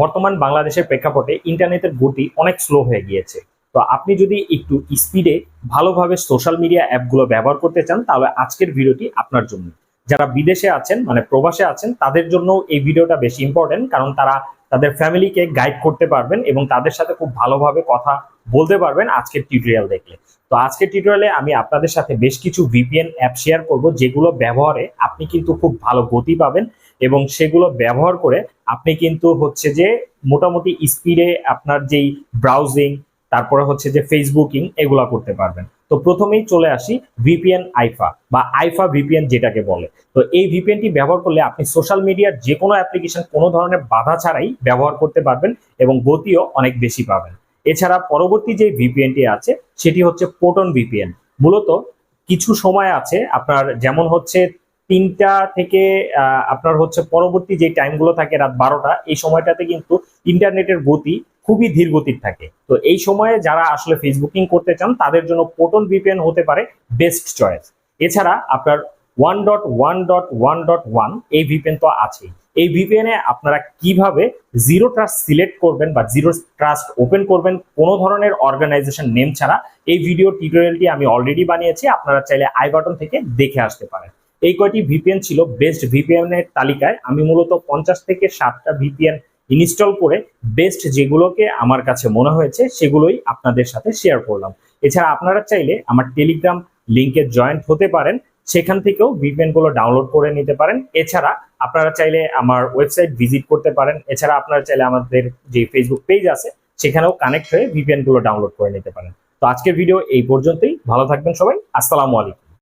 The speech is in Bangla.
বর্তমান বাংলাদেশের প্রেক্ষাপটে ইন্টারনেটের গতি অনেক স্লো হয়ে গিয়েছে। তো আপনি যদি একটু স্পিডে ভালোভাবে সোশ্যাল মিডিয়া অ্যাপগুলো ব্যবহার করতে চান, তাহলে আজকের ভিডিওটি আপনার জন্য। যারা বিদেশে আছেন মানে প্রবাসে আছেন, তাদের জন্য এই ভিডিওটা বেশি ইম্পর্টেন্ট কারণ তারা তাদের ফ্যামিলিকে গাইড করতে পারবেন এবং তাদের সাথে খুব ভালোভাবে কথা বলতে পারবেন আজকের টিউটোরিয়াল দেখলে। তো আজকের টিউটোরিয়ালে আমি আপনাদের সাথে বেশ কিছু ভিপিএন অ্যাপ শেয়ার করব, যেগুলো ব্যবহারে আপনি কিন্তু খুব ভালো গতি পাবেন এবং সেগুলো ব্যবহার করে আপনি কিন্তু হচ্ছে যে মোটামুটি স্পিডে আপনার যেই ব্রাউজিং তারপরে হচ্ছে যে ফেসবুকিং এগুলা করতে পারবেন। তো প্রথমেই চলে আসি ভিপিএন আইফা বা আইফা ভিপিএন যেটাকে বলে। তো এই ভিপিএনটি ব্যবহার করলে আপনি সোশ্যাল মিডিয়ার যে কোনো অ্যাপ্লিকেশন কোনো ধরনের বাধা ছাড়াই ব্যবহার করতে পারবেন এবং গতিও অনেক বেশি পাবেন। এছাড়া পরবর্তী যে ভিপিএনটি আছে, সেটি হচ্ছে পোটন ভিপিএন মূলত কিছু সময় আছে আপনার যেমন হচ্ছে তিনটা থেকে আপনার হচ্ছে পরবর্তী যে টাইমগুলো থাকে রাত বারোটা, এই সময়টাতে কিন্তু ইন্টারনেটের গতি খুবই ধীর গতির থাকে। তো এই সময়ে যারা আসলে ফেসবুকিং করতে চান, তাদের জন্য পোটন ভিপিএন হতে পারে বেস্ট চয়েস এছাড়া আপনার one dot one dot one dot one এই ভিপিএন তো আছেই। এই ভিপিএনে আপনারা কীভাবে জিরো ট্রাস্ট সিলেক্ট করবেন বা জিরো ট্রাস্ট ওপেন করবেন, কোনো ধরনের অর্গানাইজেশন নেম ছাড়া, এই ভিডিও টিউটোরিয়ালটি আমি অলরেডি বানিয়েছি, আপনারা চাইলে আই বাটন থেকে দেখে আসতে পারেন। এই কয়টি ভিপিএন ছিল বেস্ট ভিপিএন এর তালিকায় আমি মূলত পঞ্চাশ থেকে ষাটটা ভিপিএন ইনস্টল করে বেস্ট যেগুলোকে আমার কাছে মনে হয়েছে সেগুলোই আপনাদের সাথে শেয়ার করলাম। এছাড়া আপনারা চাইলে আমার টেলিগ্রাম লিঙ্কে জয়েন্ট হতে পারেন, সেখান থেকেও ভিপিএনগুলো ডাউনলোড করে নিতে পারেন। এছাড়া আপনারা চাইলে আমার ওয়েবসাইট ভিজিট করতে পারেন, এছাড়া আপনারা চাইলে আমাদের যে ফেসবুক পেজ আছে সেখানেও কানেক্ট হয়ে ভিপিএনগুলো ডাউনলোড করে নিতে পারেন। তো আজকের ভিডিও এই পর্যন্তই, ভালো থাকবেন সবাই, আসসালামু আলাইকুম।